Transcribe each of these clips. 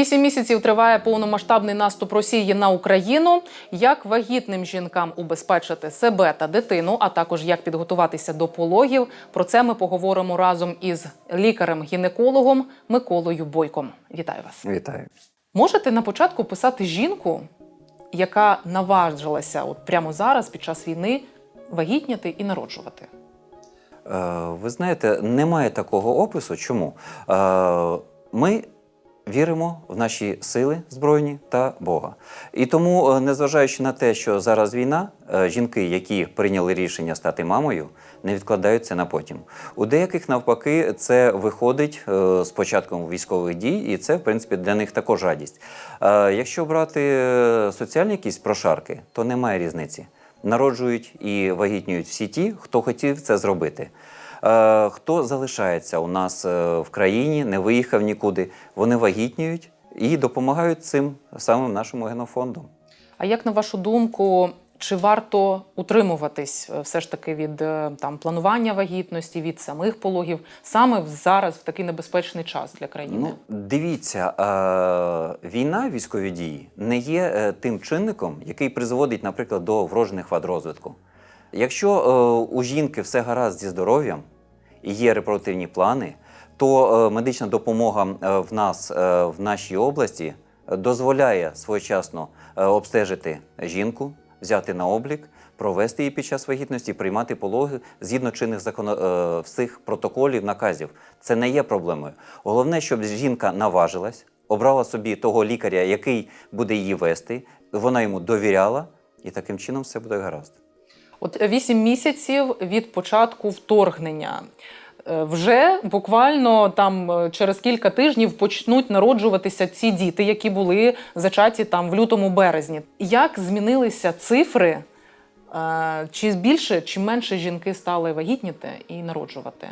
Вісім місяців триває повномасштабний наступ Росії на Україну. Як вагітним жінкам убезпечити себе та дитину, а також як підготуватися до пологів. Про це ми поговоримо разом із лікарем-гінекологом Миколою Бойком. Вітаю вас. Вітаю. Можете на початку писати жінку, яка наважилася от прямо зараз, під час війни, вагітніти і народжувати. Е, Ви знаєте, немає такого опису. Чому? Е, Ми віримо в наші сили збройні та Бога. І тому, е, незважаючи на те, що зараз війна, е, жінки, які прийняли рішення стати мамою, не відкладають це на потім. У деяких навпаки це виходить е, з початком військових дій, і це, в принципі, для них також радість. Якщо брати соціальні якісь прошарки, то немає різниці. Народжують і вагітнюють всі ті, хто хотів це зробити. Е, Хто залишається у нас е, в країні, не виїхав нікуди, вони вагітнюють і допомагають цим самим нашому генофонду. А як на вашу думку, чи варто утримуватись е, все ж таки від там планування вагітності, від самих пологів саме в- зараз в такий небезпечний час для країни? Ну, дивіться, війна, військові дії не є тим чинником, який призводить, наприклад, до вроджених вад розвитку. Якщо у жінки все гаразд зі здоров'ям є репродуктивні плани, то е, медична допомога е, в нас е, в нашій області дозволяє своєчасно обстежити жінку, взяти на облік, провести її під час вагітності, приймати пологи згідно чинних законо... е, всіх протоколів, наказів. Це не є проблемою. Головне, щоб жінка наважилась, обрала собі того лікаря, який буде її вести, вона йому довіряла, і таким чином все буде гаразд. От вісім місяців від початку вторгнення. Е, Вже буквально там е, через кілька тижнів почнуть народжуватися ці діти, які були зачаті там в лютому березні. Як змінилися цифри? Е, Чи більше, чи менше жінки стали вагітніти і народжувати?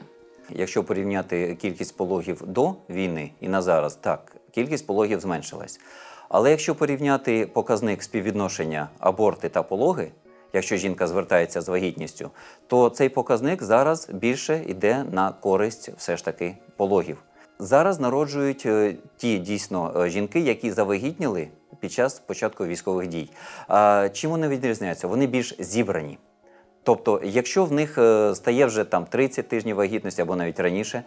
Якщо порівняти кількість пологів до війни і на зараз, так, кількість пологів зменшилась. Але якщо порівняти показник співвідношення аборти та пологи, якщо жінка звертається з вагітністю, то цей показник зараз більше йде на користь все ж таки пологів. Зараз народжують е, ті дійсно е, жінки, які завагітніли під час початку військових дій. А чим вони відрізняються? Вони більш зібрані. Тобто, якщо в них е, стає вже там 30 тижнів вагітності або навіть раніше,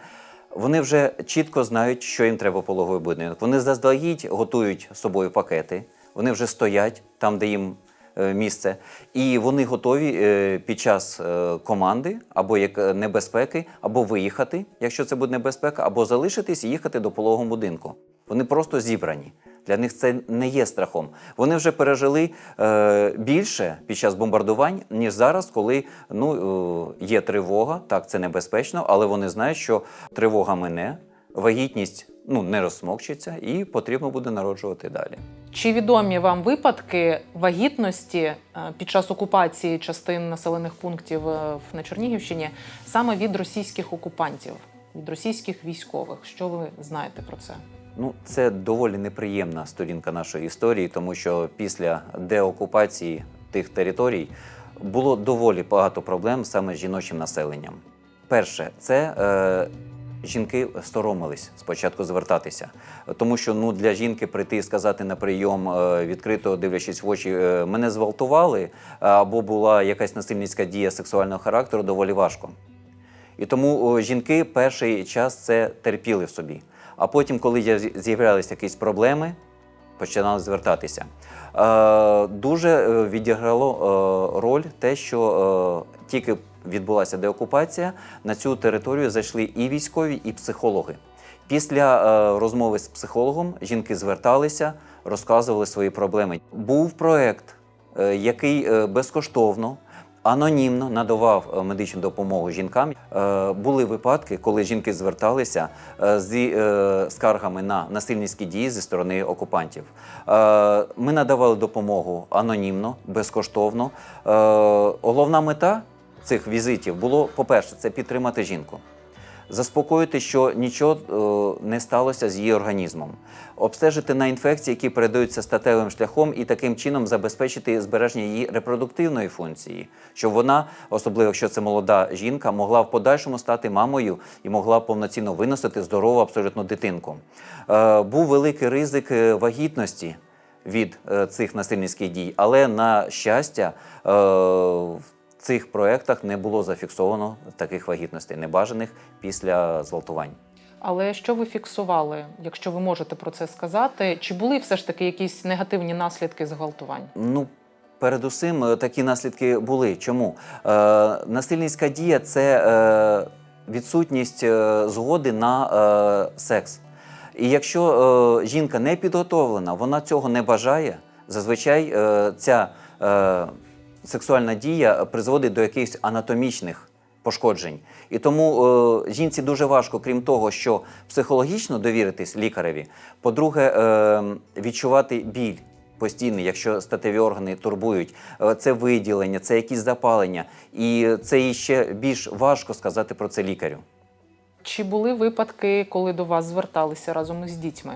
вони вже чітко знають, що їм треба пологовий будинок. Вони заздалегідь готують з собою пакети, вони вже стоять там, де їм місце, і вони готові е, під час е, команди або як е, небезпеки, або виїхати, якщо це буде небезпека, або залишитись і їхати до пологового будинку. Вони просто зібрані. Для них це не є страхом. Вони вже пережили е, більше під час бомбардувань, ніж зараз, коли ну, е, є тривога. Так, це небезпечно, але вони знають, що тривога мине, вагітність ну, не розсмокчиться і потрібно буде народжувати далі. Чи відомі вам випадки вагітності е, під час окупації частин населених пунктів е, на Чернігівщині саме від російських окупантів, від російських військових? Що ви знаєте про це? Ну, це доволі неприємна сторінка нашої історії, тому що після деокупації тих територій було доволі багато проблем саме з жіночим населенням. Перше, це е, жінки соромились спочатку звертатися, тому що ну для жінки прийти і сказати на прийом е, відкрито дивлячись в очі, е, мене зґвалтували або була якась насильницька дія сексуального характеру, доволі важко. І тому жінки перший час це терпіли в собі. А потім, коли з'являлися якісь проблеми, починали звертатися. Е, дуже відіграло роль те, що тільки відбулася деокупація, на цю територію зайшли і військові, і психологи. Після е, розмови з психологом жінки зверталися, розказували свої проблеми. Був проект, е, який е, безкоштовно анонімно надавав медичну допомогу жінкам. Були випадки, коли жінки зверталися зі скаргами на насильницькі дії зі сторони окупантів. Ми надавали допомогу анонімно, безкоштовно. Головна мета цих візитів було, по-перше, це підтримати жінку. заспокоїти, що нічого е, не сталося з її організмом, обстежити на інфекції, які передаються статевим шляхом, і таким чином забезпечити збереження її репродуктивної функції, щоб вона, особливо якщо це молода жінка, могла в подальшому стати мамою і могла повноцінно виносити здорову абсолютно дитинку. Е, був великий ризик е, вагітності від цих насильницьких дій, але на щастя. Цих проєктах не було зафіксовано таких вагітностей, небажаних після зґвалтувань. Але що ви фіксували, якщо ви можете про це сказати? Чи були все ж таки якісь негативні наслідки зґвалтувань? Ну, передусім, е, такі наслідки були. Чому? Е, насильницька дія це е, відсутність е, згоди на е, секс. І якщо е, жінка не підготовлена, вона цього не бажає, зазвичай е, ця е, сексуальна дія призводить до якихось анатомічних пошкоджень. І тому е, жінці дуже важко, крім того, що психологічно довіритись лікареві, по-друге, е, відчувати біль постійний, якщо статеві органи турбують, Е, це виділення, це якісь запалення. І це і ще більш важко сказати про це лікарю. Чи були випадки, коли до вас зверталися разом із дітьми?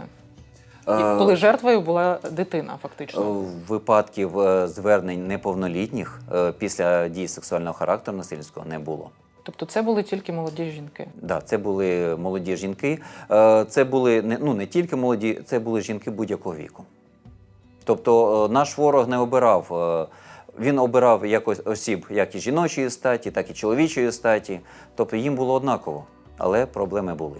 Е, Коли жертвою була дитина, фактично? Е, Випадків е, звернень неповнолітніх після дій сексуального характеру насильницького не було. Тобто це були тільки молоді жінки. Да, це були молоді жінки. Це були не, ну, не тільки молоді, це були жінки будь-якого віку. Тобто наш ворог не обирав. Він обирав якось осіб як і жіночої статі, так і чоловічої статі. Тобто їм було однаково, але проблеми були.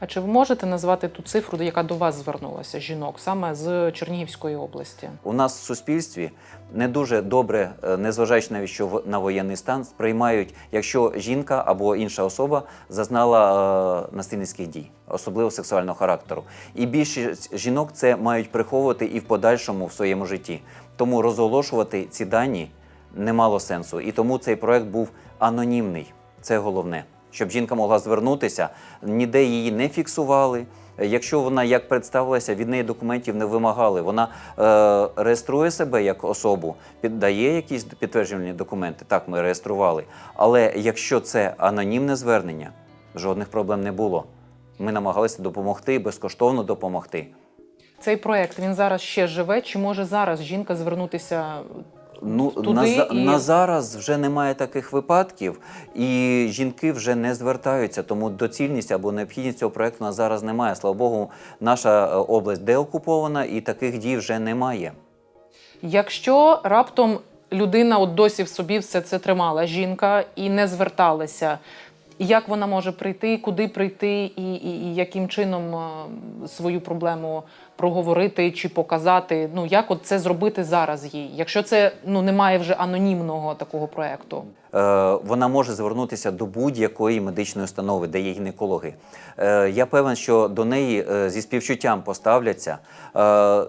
А чи ви можете назвати ту цифру, яка до вас звернулася жінок саме з Чернігівської області? У нас в суспільстві не дуже добре, е, незважаючи навіть що на воєнний стан, сприймають, якщо жінка або інша особа зазнала е, насильницьких дій, особливо сексуального характеру. І більшість жінок це мають приховувати і в подальшому в своєму житті. Тому розголошувати ці дані не мало сенсу. І тому цей проект був анонімний. Це головне. Щоб жінка могла звернутися, ніде її не фіксували. Якщо вона як представилася, від неї документів не вимагали. Вона е, реєструє себе як особу, піддає якісь підтверджувальні документи. Так, ми реєстрували. Але якщо це анонімне звернення, жодних проблем не було. Ми намагалися допомогти, безкоштовно допомогти. Цей проект він зараз ще живе. Чи може зараз жінка звернутися Ну, туди на, і на зараз вже немає таких випадків, і жінки вже не звертаються, тому доцільність або необхідність цього проекту на зараз немає. Слава Богу, наша е, область деокупована і таких дій вже немає. Якщо раптом людина от досі в собі все це тримала, жінка, і не зверталася, як вона може прийти, куди прийти, і, і, і яким чином е, свою проблему проговорити чи показати? Ну як от це зробити зараз їй, якщо це ну немає вже анонімного такого проекту? Е, вона може звернутися до будь-якої медичної установи, де є гінекологи. Е, я певен, що до неї е, зі співчуттям поставляться.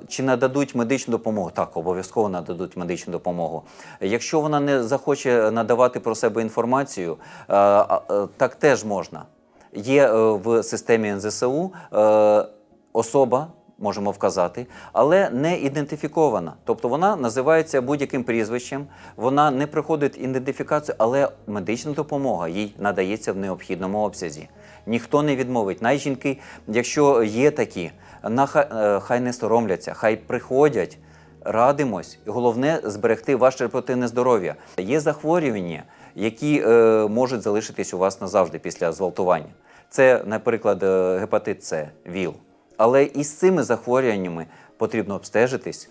Чи нададуть медичну допомогу? Так, обов'язково нададуть медичну допомогу. Якщо вона не захоче надавати про себе інформацію, так теж можна. Є в системі НЗСУ особа, можемо вказати, але не ідентифікована. Тобто вона називається будь-яким прізвищем, вона не проходить ідентифікацію, але медична допомога їй надається в необхідному обсязі. Ніхто не відмовить. Най жінки, якщо є такі, на хай, е, не соромляться, хай приходять. Радимось, головне зберегти ваше репродуктивне здоров'я. Є захворювання, які е, можуть залишитись у вас назавжди після зґвалтування. Це, наприклад, е, гепатит С, ВІЛ. Але і з цими захворюваннями потрібно обстежитись,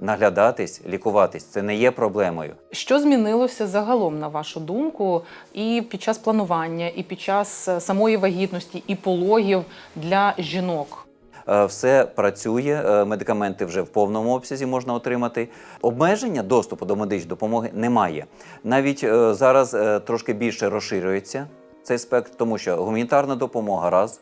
наглядатись, лікуватись. Це не є проблемою. Що змінилося загалом, на вашу думку, і під час планування, і під час е, самої вагітності, і пологів для жінок? Е, Все працює, е, медикаменти вже в повному обсязі можна отримати. Обмеження доступу до медичної допомоги немає. Навіть зараз трошки більше розширюється цей спектр, тому що гуманітарна допомога раз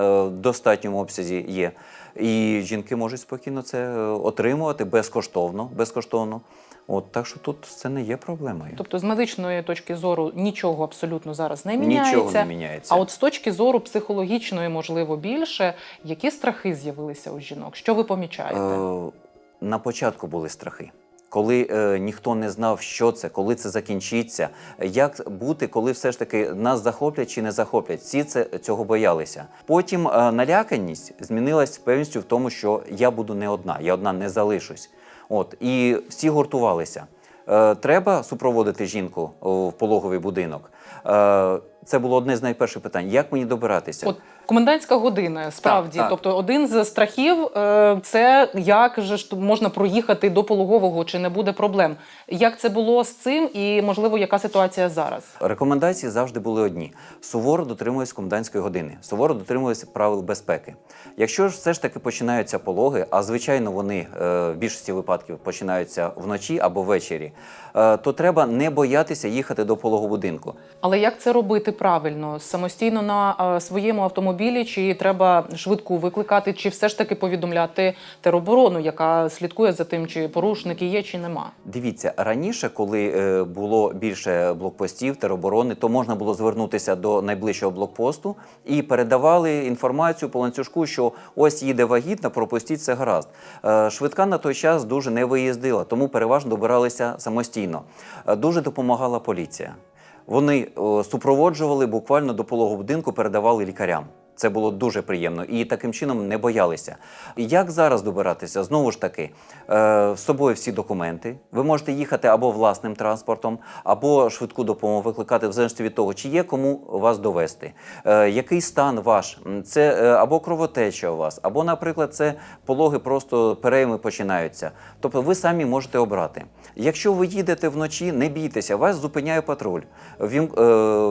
в достатньому обсязі є. І жінки можуть спокійно це е, отримувати безкоштовно. безкоштовно. От, так що тут це не є проблемою. Тобто, з медичної точки зору нічого абсолютно зараз не міняється. Нічого не міняється. А от з точки зору психологічної, можливо, більше, які страхи з'явилися у жінок? Що ви помічаєте? Е, на початку були страхи. Коли е, ніхто не знав, що це, коли це закінчиться, як бути, коли все ж таки нас захоплять чи не захоплять. Всі це цього боялися. Потім е, наляканість змінилась певністю в тому, що я буду не одна, я одна не залишусь. От і всі гуртувалися. Е, треба супроводити жінку в пологовий будинок. Е, це було одне з найперших питань. Як мені добиратися? От комендантська година, справді. так. Тобто, один з страхів е, це як же ж можна проїхати до пологового, чи не буде проблем. Як це було з цим, і можливо, яка ситуація зараз? Рекомендації завжди були одні: суворо дотримувались комендантської години, суворо дотримувалися правил безпеки. Якщо ж все ж таки починаються пологи, а звичайно вони е, в більшості випадків починаються вночі або ввечері, е, то треба не боятися їхати до пологобудинку. Але як це робити правильно? Самостійно на своєму автомобілі, чи треба швидку викликати, чи все ж таки повідомляти тероборону, яка слідкує за тим, чи порушники є, чи нема? Дивіться, раніше, коли е, було більше блокпостів, тероборони, то можна було звернутися до найближчого блокпосту і передавали інформацію по ланцюжку, що ось їде вагітна, пропустіть все гаразд. Е, Швидка на той час дуже не виїздила, тому переважно добиралися самостійно. Е, Дуже допомагала поліція. Вони супроводжували буквально до пологового будинку, передавали лікарям. Це було дуже приємно і таким чином не боялися. Як зараз добиратися? Знову ж таки, е, з собою всі документи. Ви можете їхати або власним транспортом, або швидку допомогу викликати в залежності від того, чи є кому вас довести. Е, який стан ваш? Це е, або кровотеча у вас, або, наприклад, це пологи просто перейми починаються. Тобто ви самі можете обрати. Якщо ви їдете вночі, не бійтеся, вас зупиняє патруль. Вім,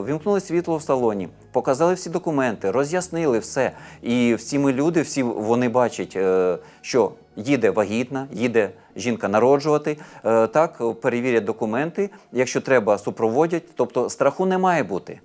вімкнули світло в салоні, показали всі документи, роз'яснили все. І всі ми люди, всі вони бачать, е, що їде вагітна, їде жінка народжувати. Е, так, перевірять документи. Якщо треба, супроводять. Тобто страху не має бути.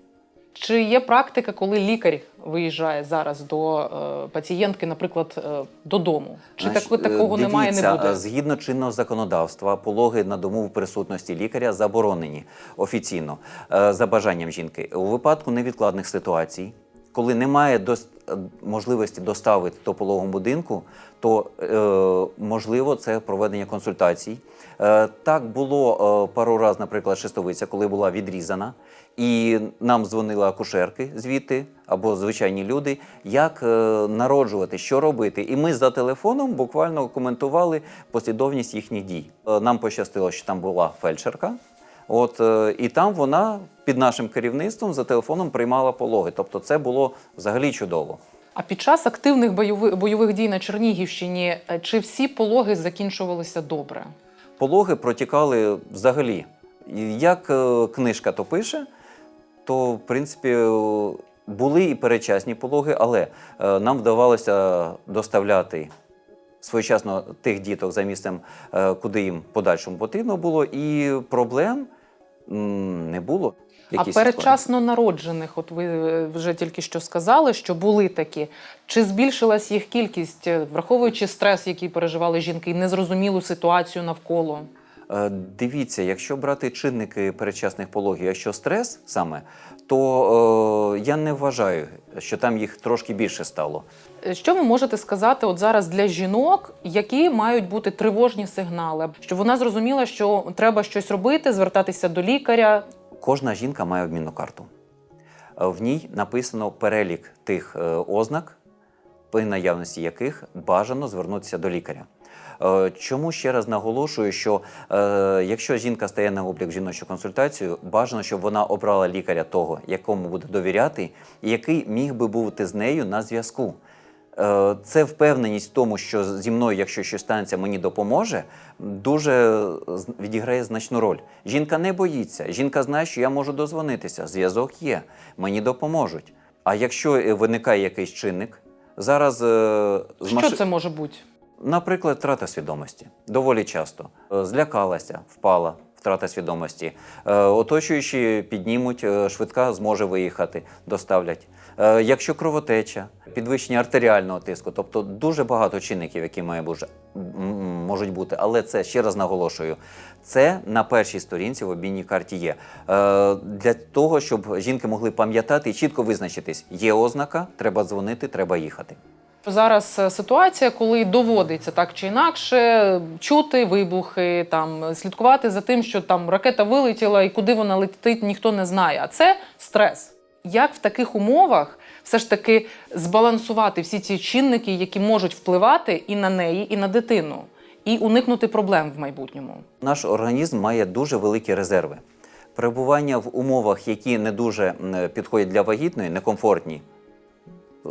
Чи є практика, коли лікар виїжджає зараз до е, пацієнтки, наприклад, е, додому? Чи Значить, так, такого е, немає, не буде? е, Згідно чинного законодавства, пологи на дому в присутності лікаря заборонені офіційно е, за бажанням жінки. У випадку невідкладних ситуацій, коли немає дос- е, можливості доставити до пологового будинку, то е, можливо це проведення консультацій. Е, так було е, пару разів, наприклад, шестовиця, коли була відрізана, і нам дзвонили акушерки звідти або звичайні люди, як е, народжувати, що робити. І ми за телефоном буквально коментували послідовність їхніх дій. Е, Нам пощастило, що там була фельдшерка. От е, і там вона під нашим керівництвом за телефоном приймала пологи. Тобто, це було взагалі чудово. А під час активних бойових, бойових дій на Чернігівщині чи всі пологи закінчувалися добре? Пологи протікали взагалі. Як книжка то пише, то в принципі е, були і перечасні пологи, але е, нам вдавалося доставляти своєчасно тих діток за місцем, е, куди їм подальшому потрібно було, і проблем не було. Якісь а передчасно народжених, от ви вже тільки що сказали, що були такі. Чи збільшилась їх кількість, враховуючи стрес, який переживали жінки, і незрозумілу ситуацію навколо? Е, Дивіться, якщо брати чинники передчасних пологів, якщо стрес саме, то е, я не вважаю, що там їх трошки більше стало. Е, Що ви можете сказати от зараз для жінок, які мають бути тривожні сигнали, щоб вона зрозуміла, що треба щось робити, звертатися до лікаря? Кожна жінка має обмінну карту. Е, В ній написано перелік тих ознак, при наявності яких бажано звернутися до лікаря. Е, Чому ще раз наголошую, що е, якщо жінка стає на облік в жіночу консультацію, бажано, щоб вона обрала лікаря того, якому буде довіряти, і який міг би бути з нею на зв'язку. Е, Це впевненість в тому, що зі мною, якщо щось станеться, мені допоможе, дуже відіграє значну роль. Жінка не боїться. Жінка знає, що я можу дозвонитися. Зв'язок є, мені допоможуть. А якщо виникає якийсь чинник, зараз Що це може бути? Наприклад, втрата свідомості доволі часто. Е, Злякалася, впала, втрата свідомості. Е, Оточуючі піднімуть, е, швидка зможе виїхати, доставлять. Якщо кровотеча, підвищення артеріального тиску, тобто дуже багато чинників, які можуть бути. Але це ще раз наголошую. Це на першій сторінці в обмінній карті є. Для того, щоб жінки могли пам'ятати і чітко визначитись, є ознака, треба дзвонити, треба їхати. Зараз е, ситуація, коли доводиться так чи інакше чути вибухи, там слідкувати за тим, що там ракета вилетіла і куди вона летить, ніхто не знає. А це стрес. Як в таких умовах все ж таки збалансувати всі ці чинники, які можуть впливати і на неї, і на дитину, і уникнути проблем в майбутньому? Наш організм має дуже великі резерви. Перебування в умовах, які не дуже підходять для вагітної, некомфортні,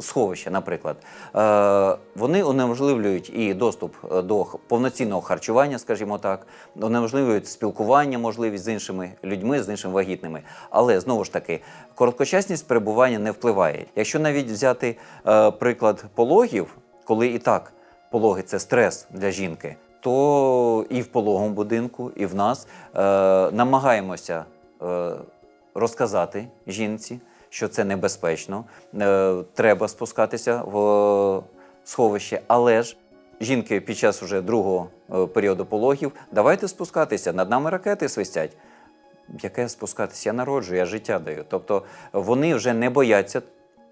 сховища, наприклад, е, вони унеможливлюють і доступ е, до повноцінного харчування, скажімо так, унеможливлюють спілкування, можливість з іншими людьми, з іншими вагітними. Але знову ж таки, короткочасність перебування не впливає. Якщо навіть взяти е, приклад пологів, коли і так пологи це стрес для жінки, то і в пологовому будинку, і в нас намагаємося розказати жінці, що це небезпечно, е, треба спускатися в е, сховище, але ж. Жінки під час уже другого е, періоду пологів, давайте спускатися, над нами ракети свистять. Яке спускатися? Я народжую, я життя даю. Тобто вони вже не бояться,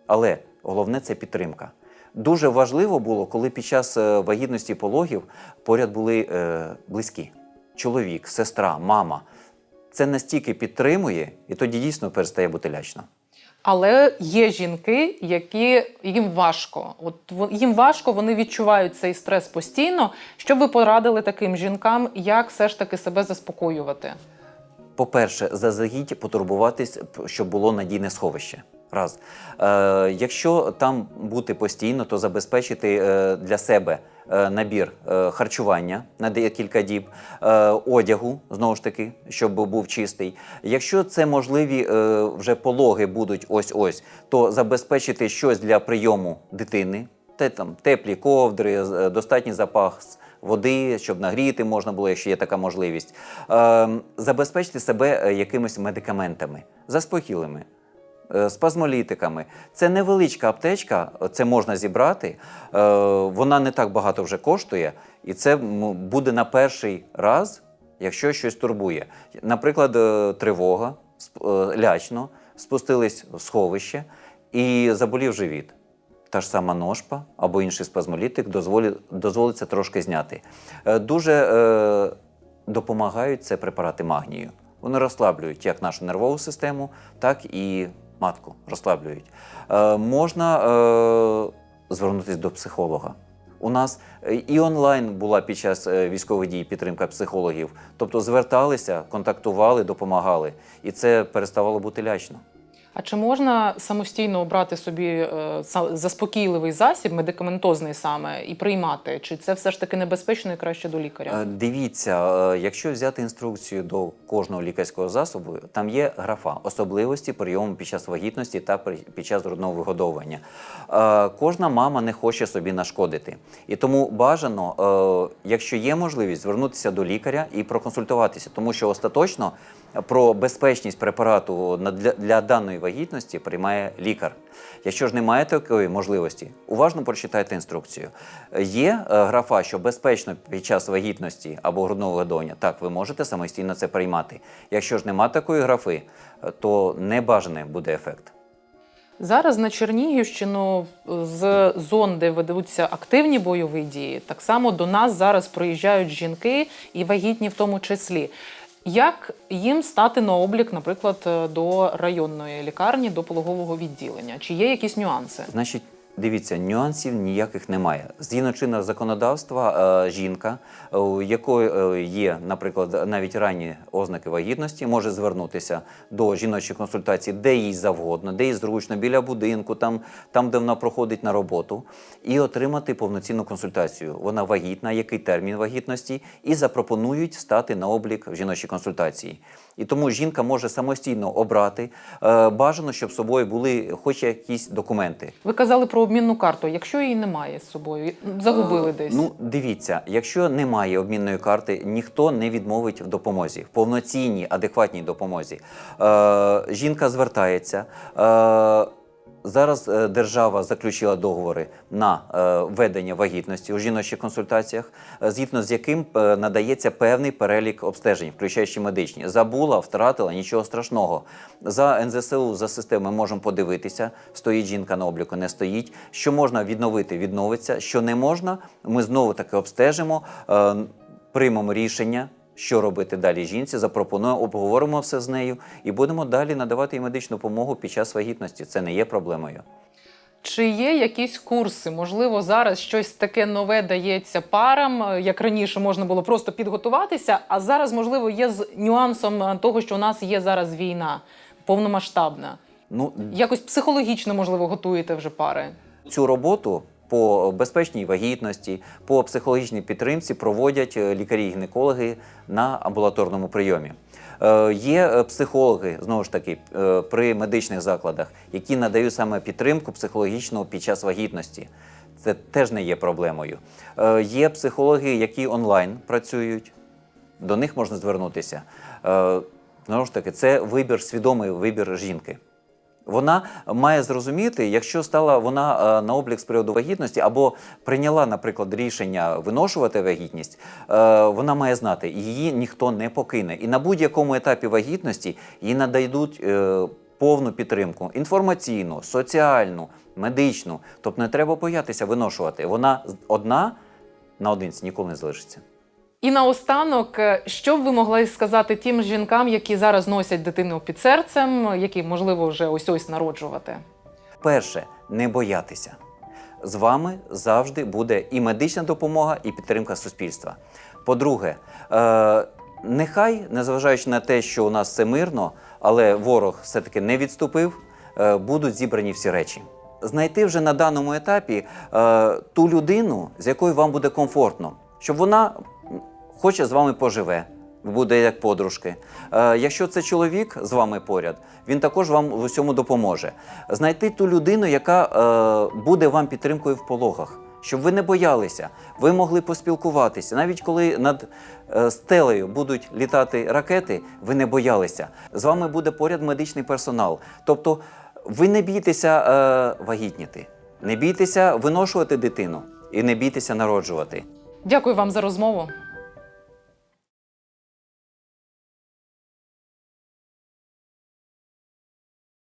але головне це підтримка. Дуже важливо було, коли під час вагітності пологів поряд були е, близькі: чоловік, сестра, мама. Це настільки підтримує, і тоді дійсно перестає бути лячно. Але є жінки, які їм важко. От їм важко, вони відчувають цей стрес постійно. Що ви порадили таким жінкам, як все ж таки себе заспокоювати? По-перше, заздалегідь потурбуватись, щоб було надійне сховище. Раз. Е, якщо там бути постійно, то забезпечити е, для себе набір е, харчування на декілька діб, е, одягу, знову ж таки, щоб був чистий. Якщо це можливі е, вже пологи будуть ось-ось, то забезпечити щось для прийому дитини, те, там, теплі ковдри, е, достатній запас води, щоб нагріти можна було, якщо є така можливість. Е, забезпечити себе е, якимись медикаментами, заспокійливими. Е, Спазмолітиками. Це невеличка аптечка, це можна зібрати. е, Вона не так багато вже коштує, і це буде на перший раз, якщо щось турбує. Наприклад, е, тривога, е, лячно, спустились в сховище і заболів живіт та ж сама ножпа або інший спазмолітик дозволі, дозволиться трошки зняти. Е, Дуже е, допомагають це препарати магнію. Вони розслаблюють як нашу нервову систему, так і матку розслаблюють. Е, можна е, звернутися до психолога. У нас е, і онлайн була під час е, військових дій підтримка психологів. Тобто зверталися, контактували, допомагали. І це переставало бути лячно. А чи можна самостійно обрати собі е, заспокійливий засіб, медикаментозний саме, і приймати? Чи це все ж таки небезпечно і краще до лікаря? Е, Дивіться, е, якщо взяти інструкцію до кожного лікарського засобу, там є графа особливості прийому під час вагітності та під час грудного вигодовування. Кожна мама не хоче собі нашкодити. І тому бажано, якщо є можливість, звернутися до лікаря і проконсультуватися, тому що остаточно про безпечність препарату для даної вагітності приймає лікар. Якщо ж немає такої можливості, уважно прочитайте інструкцію. Е, Є е, графа, що безпечно під час вагітності або грудного вигодовування, так, ви можете самостійно це приймати. Якщо ж нема такої графи, е, то небажаний буде ефект. Зараз на Чернігівщину з зон, де ведуться активні бойові дії, так само до нас зараз приїжджають жінки і вагітні в тому числі. Як їм стати на облік, наприклад, до районної лікарні, до пологового відділення? Чи є якісь нюанси? Значить, дивіться, нюансів ніяких немає. Згідно чинного законодавства, е, жінка, е, у якої е, є, наприклад, навіть ранні ознаки вагітності, може звернутися до жіночої консультації, де їй завгодно, де їй зручно, біля будинку, там, там де вона проходить на роботу, і отримати повноцінну консультацію. Вона вагітна, який термін вагітності, і запропонують стати на облік в жіночій консультації. І тому жінка може самостійно обрати. Е, Бажано, щоб з собою були хоч якісь документи. Ви казали про обмінну карту. Якщо її немає з собою, загубили десь. Ну, дивіться, якщо немає обмінної карти, ніхто не відмовить в допомозі, в повноцінній, адекватній допомозі. Е, жінка звертається. Зараз е, держава заключила договори на е, ведення вагітності у жіночих консультаціях, е, згідно з яким надається певний перелік обстежень, включаючи медичні. Забула, втратила, нічого страшного. За НЗСУ, за системою можемо подивитися, стоїть жінка на обліку, не стоїть. Що можна відновити, відновиться. Що не можна, ми знову таки обстежимо, приймемо рішення. Що робити далі жінці? Запропонуємо, обговоримо все з нею і будемо далі надавати їй медичну допомогу під час вагітності. Це не є проблемою. Чи є якісь курси? Можливо, зараз щось таке нове дається парам, е, як раніше можна було просто підготуватися, а зараз, можливо, є з нюансом е, того, що у нас є зараз війна повномасштабна. Ну, Якось психологічно, можливо, готуєте вже пари. Цю роботу по безпечній вагітності, по психологічній підтримці проводять е, лікарі-гінекологи на амбулаторному прийомі. Е, Є е, психологи, знову ж таки, при медичних закладах, які надають саме підтримку психологічну під час вагітності. Це теж не є проблемою. Є психологи, які онлайн працюють, до них можна звернутися. Знову ж таки, це вибір, свідомий вибір жінки. Вона має зрозуміти, якщо стала вона е, на облік з приводу вагітності або прийняла, наприклад, рішення виношувати вагітність, е, вона має знати, її ніхто не покине. І на будь-якому етапі вагітності їй нададуть е, повну підтримку інформаційну, соціальну, медичну. Тобто не треба боятися виношувати. Вона одна наодинці ніколи не залишиться. І наостанок, е, що б ви могли сказати тим жінкам, які зараз носять дитину під серцем, які можливо вже ось ось народжувати? Перше, не боятися. З вами завжди буде і медична допомога, і підтримка суспільства. По-друге, е, нехай, незважаючи на те, що у нас все мирно, але ворог все-таки не відступив, е, будуть зібрані всі речі. Знайти вже на даному етапі е, ту людину, з якою вам буде комфортно, щоб вона хоче з вами поживе, буде як подружки. Е, якщо це чоловік з вами поряд, він також вам в усьому допоможе. Знайти ту людину, яка е, буде вам підтримкою в пологах, щоб ви не боялися, ви могли поспілкуватися. Навіть коли над е, стелею будуть літати ракети, ви не боялися. З вами буде поряд медичний персонал. Тобто, ви не бійтеся е, вагітніти, не бійтеся виношувати дитину і не бійтеся народжувати. Дякую вам за розмову.